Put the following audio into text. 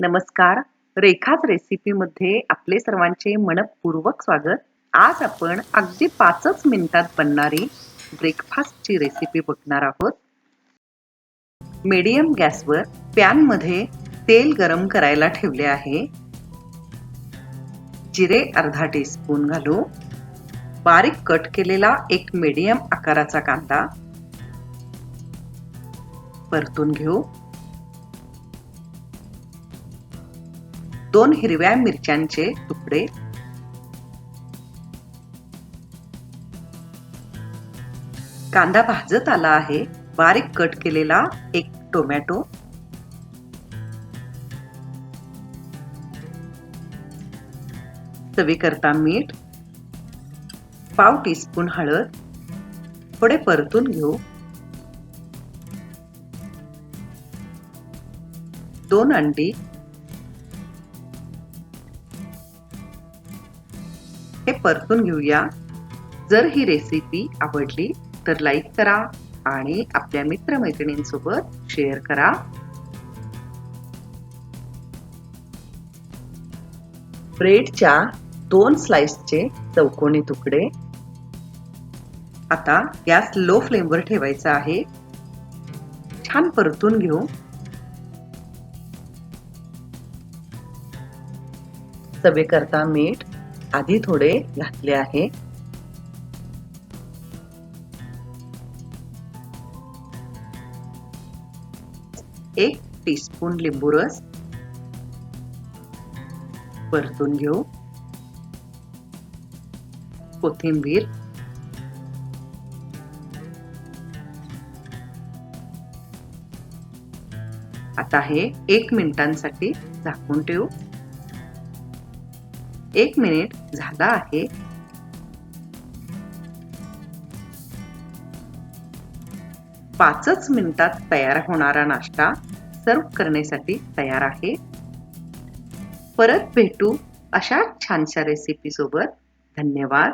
नमस्कार. रेखाच रेसिपीमध्ये आपले सर्वांचे मनपूर्वक स्वागत. आज आपण अगदी पाचच मिनिटात बनणारी ब्रेकफास्टची रेसिपी बघणार आहोत. मीडियम गॅसवर पॅनमध्ये तेल गरम करायला ठेवले आहे. जिरे अर्धा टीस्पून घालू. बारीक कट केलेला एक मीडियम आकाराचा कांदा. परतून घेऊ. दोन हिरव्या मिरच्यांचे तुकडे. कांदा भाजत आला आहे. बारीक कट केलेला एक टोमॅटो. चवीकरता मीठ. पाव टीस्पून हळद. थोडे परतून घेऊ. दोन अंडी. हे परतून घेऊया. जर ही रेसिपी आवडली तर लाईक करा आणि आपल्या मित्रमैत्रिणींसोबत शेअर करा. ब्रेडच्या दोन स्लाइसचे चौकोनी तुकडे. आता गॅस लो फ्लेमवर ठेवायचा आहे. छान परतून घेऊ. चवेकरता मीठ आधी थोडे घातले आहे. एक टीस्पून लिंबू रस. परतून घेऊ. कोथिंबीर. आता हे एक मिनिटांसाठी झाकून ठेवू. एक मिनिट झाला आहे. पाचच मिनिटात तयार होणारा नाश्ता सर्व करण्यासाठी तयार आहे. परत भेटू अशा छानशा रेसिपी सोबत. धन्यवाद.